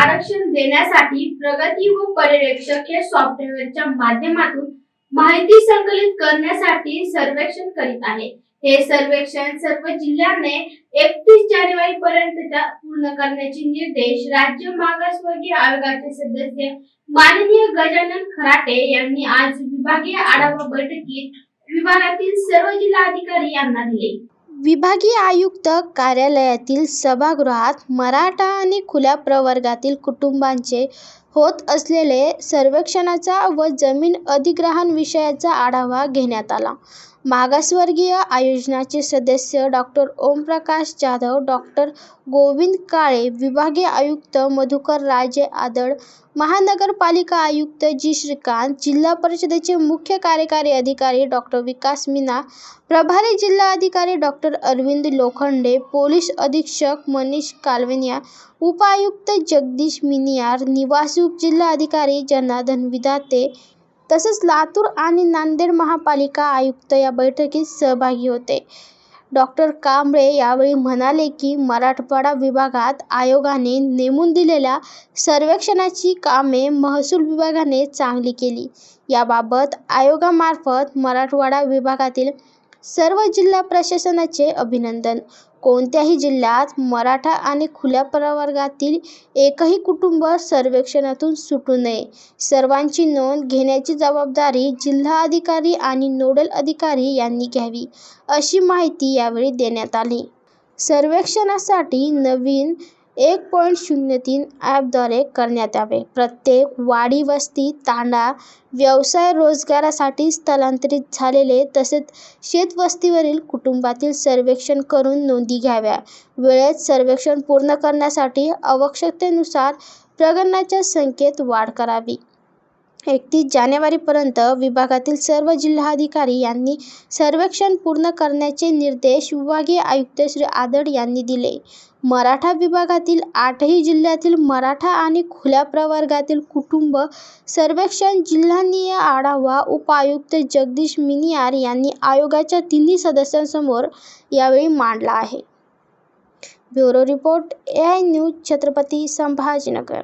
आरक्षण देण्यासाठी प्रगती व पर्यवेक्षक हे सॉफ्टवेअरच्या माध्यमातून माहिती संकलित करण्यासाठी सर्वेक्षण करीत आहे. हे सर्वेक्षण सर्व जिल्ह्यांनी एकतीस जानेवारी पर्यंत पूर्ण करण्याचे निर्देश राज्य मागासवर्गीय आयोगाचे सदस्य माननीय गजानन खराटे यांनी आज विभागीय आढावा बैठकीत विभागातील सर्व जिल्हाधिकारी यांना दिले. विभागीय आयुक्त कार्यालयातील सभागृहात मराठा आणि खुल्या प्रवर्गातील कुटुंबांचे होत असलेले सर्वेक्षणाचा व जमीन अधिग्रहण विषयाचा आढावा घेण्यात आला. मागासवर्गीय आयोजनाचे सदस्य डॉक्टर ओमप्रकाश जाधव डॉक्टर गोविंद काळे विभागीय आयुक्त मधुकर राजे आदळ महानगरपालिका आयुक्त जी. श्रीकांत जिल्हा परिषदेचे मुख्य कार्यकारी अधिकारी डॉक्टर विकास मीना प्रभारी जिल्हा अधिकारी डॉक्टर अरविंद लोखंडे पोलीस अधीक्षक मनीष कालवेनिया उपायुक्त जगदीश मिनियार निवासी उपजिल्हा अधिकारी जनार्दन विधाते तसेच लातूर आणि नांदेड महापालिका आयुक्त या बैठकीत सहभागी होते. डॉक्टर कांबळे यावेळी म्हणाले की मराठवाडा विभागात आयोगाने नेमून दिलेल्या सर्वेक्षणाची कामे महसूल विभागाने चांगली केली. याबाबत आयोगामार्फत मराठवाडा विभागातील सर्व जिल्हा प्रशासनाचे अभिनंदन. कोणत्याही जिल्ह्यात मराठा आणि खुल्या प्रवर्गातील एकही कुटुंब सर्वेक्षणातून सुटू नये. सर्वांची नोंद घेण्याची जबाबदारी जिल्हाधिकारी आणि नोडल अधिकारी यांनी घ्यावी अशी माहिती यावेळी देण्यात आली. सर्वेक्षणासाठी नवीन एक पॉईंट शून्य तीन ॲपद्वारे करण्यात यावे. प्रत्येक वाडी वस्ती तांडा व्यवसाय रोजगारासाठी स्थलांतरित झालेले तसेच शेतवस्तीवरील कुटुंबातील सर्वेक्षण करून नोंदी घ्याव्या. वेळेत सर्वेक्षण पूर्ण करण्यासाठी आवश्यकतेनुसार प्रकरणाच्या संख्येत वाढ करावी. एकतीस जानेवारीपर्यंत विभागातील सर्व जिल्हाधिकारी यांनी सर्वेक्षण पूर्ण करण्याचे निर्देश विभागीय आयुक्त श्री आदड यांनी दिले. मराठा विभागातील आठही जिल्ह्यातील मराठा आणि खुल्या प्रवर्गातील कुटुंब सर्वेक्षण जिल्हानिय आढावा उपायुक्त जगदीश मिनियार यांनी आयोगाच्या तिन्ही सदस्यांसमोर यावेळी मांडला आहे. Bureau report A I news Chhatrapati Sambhajinagar.